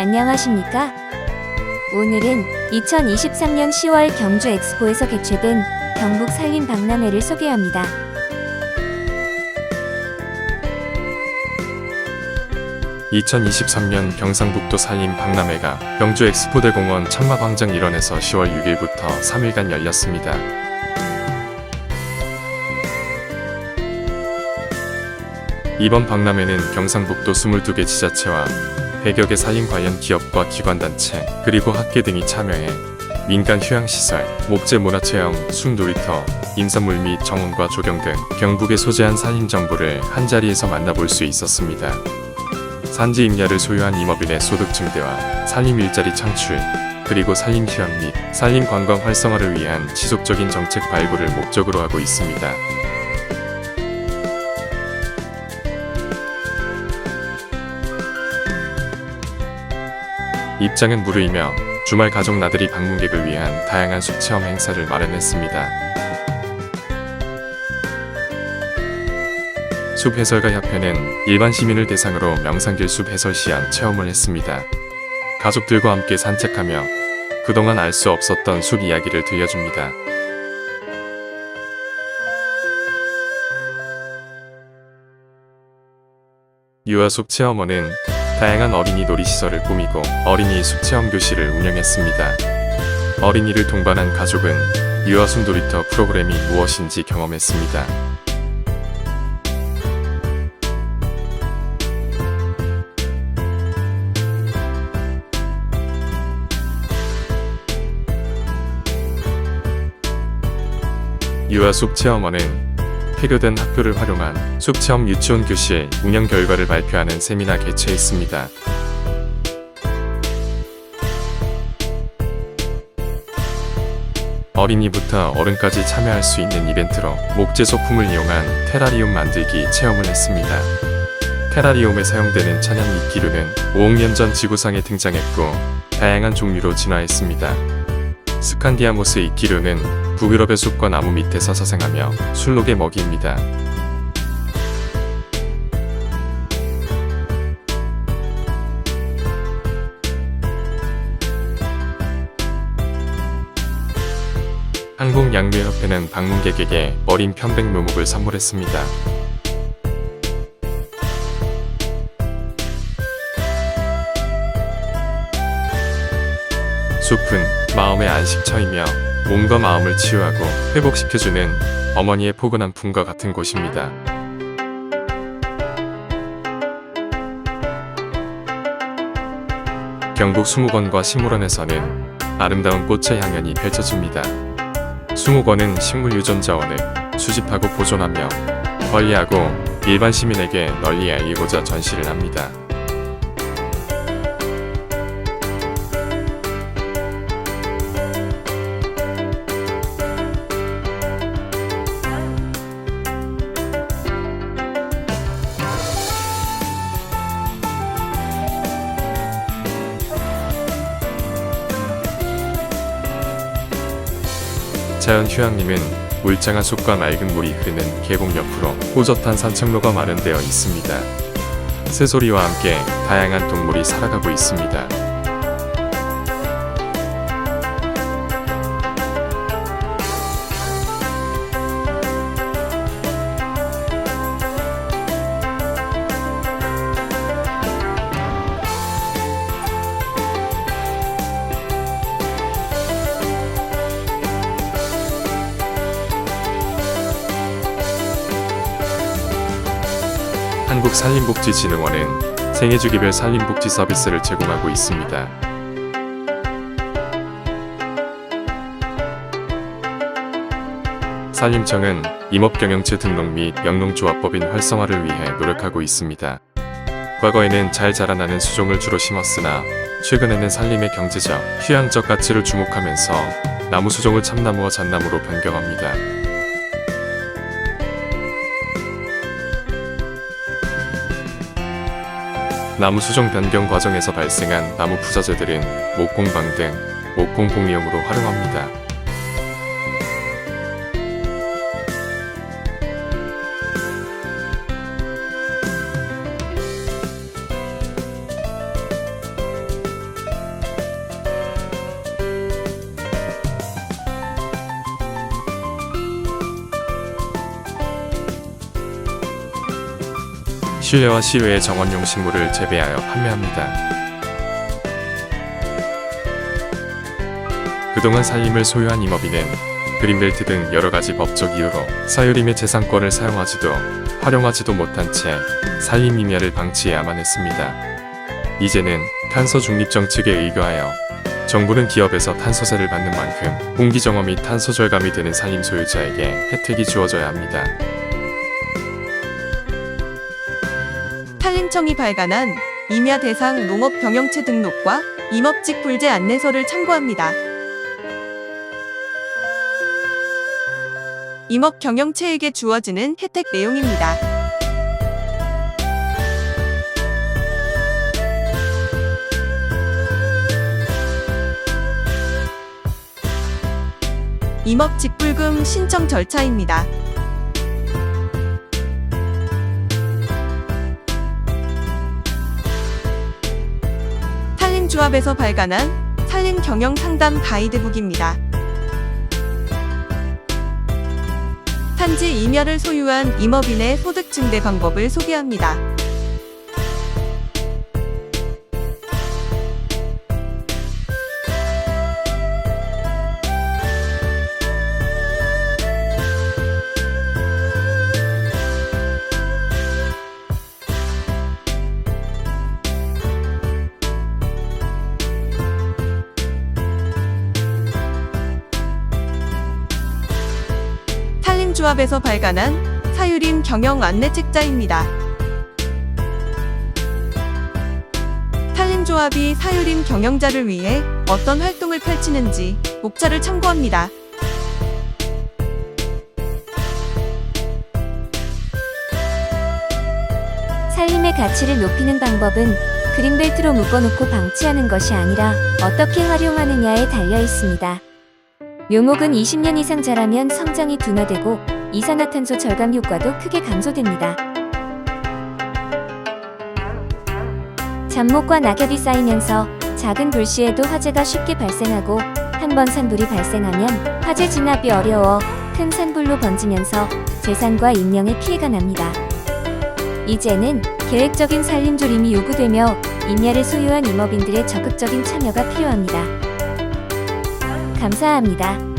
안녕하십니까? 오늘은 2023년 10월 경주 엑스포에서 개최된 경북 산림 박람회를 소개합니다. (2023년) 경상북도 산림 박람회가 경주 엑스포대공원 천마광장 일원에서 10월 6일부터 3일간 열렸습니다. 이번 박람회는 경상북도 22개 지자체와 100여 개 산림 관련 기업과 기관단체, 그리고 학계 등이 참여해 민간 휴양시설, 목재 문화체험, 숲놀이터, 임산물 및 정원과 조경 등 경북에 소재한 산림 정보를 한자리에서 만나볼 수 있었습니다. 산지 임야를 소유한 임업인의 소득 증대와 산림 일자리 창출, 그리고 산림 휴양 및 산림 관광 활성화를 위한 지속적인 정책 발굴을 목적으로 하고 있습니다. 입장은 무료이며 주말 가족 나들이 방문객을 위한 다양한 숲 체험 행사를 마련했습니다. 숲 해설가 협회는 일반 시민을 대상으로 명상길 숲 해설 시연 체험을 했습니다. 가족들과 함께 산책하며 그동안 알 수 없었던 숲 이야기를 들려줍니다. 유아 숲 체험원은 다양한 어린이 놀이시설을 꾸미고 어린이 숲 체험 교실을 운영했습니다. 어린이를 동반한 가족은 유아 숲 놀이터 프로그램이 무엇인지 경험했습니다. 유아 숲 체험원은 폐교된 학교를 활용한 숲 체험 유치원 교실 운영 결과를 발표하는 세미나 개최했습니다. 어린이부터 어른까지 참여할 수 있는 이벤트로 목재 소품을 이용한 테라리움 만들기 체험을 했습니다. 테라리움에 사용되는 천연 미끼류는 5억 년 전 지구상에 등장했고 다양한 종류로 진화했습니다. 스칸디아모스 이끼류는 북유럽의 숲과 나무 밑에서 서생하며 술록의 먹이입니다. 한국양묘협회는 방문객에게 어린 편백 묘목을 선물했습니다. 숲은 마음의 안식처이며 몸과 마음을 치유하고 회복시켜주는 어머니의 포근한 품과 같은 곳입니다. 경북 수목원과 식물원에서는 아름다운 꽃의 향연이 펼쳐집니다. 수목원은 식물 유전 자원을 수집하고 보존하며 관리하고 일반 시민에게 널리 알리고자 전시를 합니다. 자연 휴양림은 울창한 숲과 맑은 물이 흐르는 계곡 옆으로 호젓한 산책로가 마련되어 있습니다. 새소리와 함께 다양한 동물이 살아가고 있습니다. 한국산림복지진흥원은 생애주기별 산림복지 서비스를 제공하고 있습니다. 산림청은 임업경영체 등록 및 영농조합법인 활성화를 위해 노력하고 있습니다. 과거에는 잘 자라나는 수종을 주로 심었으나 최근에는 산림의 경제적, 휴양적 가치를 주목하면서 나무 수종을 참나무와 잣나무로 변경합니다. 나무 수종 변경 과정에서 발생한 나무 부자재들은 목공방 등 목공 공이용으로 활용합니다. 실내와 실외의 정원용 식물을 재배하여 판매합니다. 그동안 살림을 소유한 임업인은 그린벨트 등 여러 가지 법적 이유로 사유림의 재산권을 사용하지도 활용하지도 못한 채 살림 임야를 방치해야만 했습니다. 이제는 탄소 중립 정책에 의거하여 정부는 기업에서 탄소세를 받는 만큼 공기 정화 및 탄소 절감이 되는 살림 소유자에게 혜택이 주어져야 합니다. 산림청이 발간한 임야 대상 농업 경영체 등록과 임업직 불제 안내서를 참고합니다. 임업 경영체에게 주어지는 혜택 내용입니다. 임업 직불금 신청 절차입니다. 산림조합에서 발간한 산림 경영 상담 가이드북입니다. 산지 임야를 소유한 임업인의 소득 증대 방법을 소개합니다. 산림조합에서 발간한 사유림 경영 안내 책자입니다. 산림조합이 사유림 경영자를 위해 어떤 활동을 펼치는지 목차를 참고합니다. 살림의 가치를 높이는 방법은 그린벨트로 묶어놓고 방치하는 것이 아니라 어떻게 활용하느냐에 달려 있습니다. 묘목은 20년 이상 자라면 성장이 둔화되고 이산화탄소 절감 효과도 크게 감소됩니다. 잡목과 낙엽이 쌓이면서 작은 불씨에도 화재가 쉽게 발생하고 한 번 산불이 발생하면 화재 진압이 어려워 큰 산불로 번지면서 재산과 인명에 피해가 납니다. 이제는 계획적인 산림 조림이 요구되며 임야를 소유한 임업인들의 적극적인 참여가 필요합니다. 감사합니다.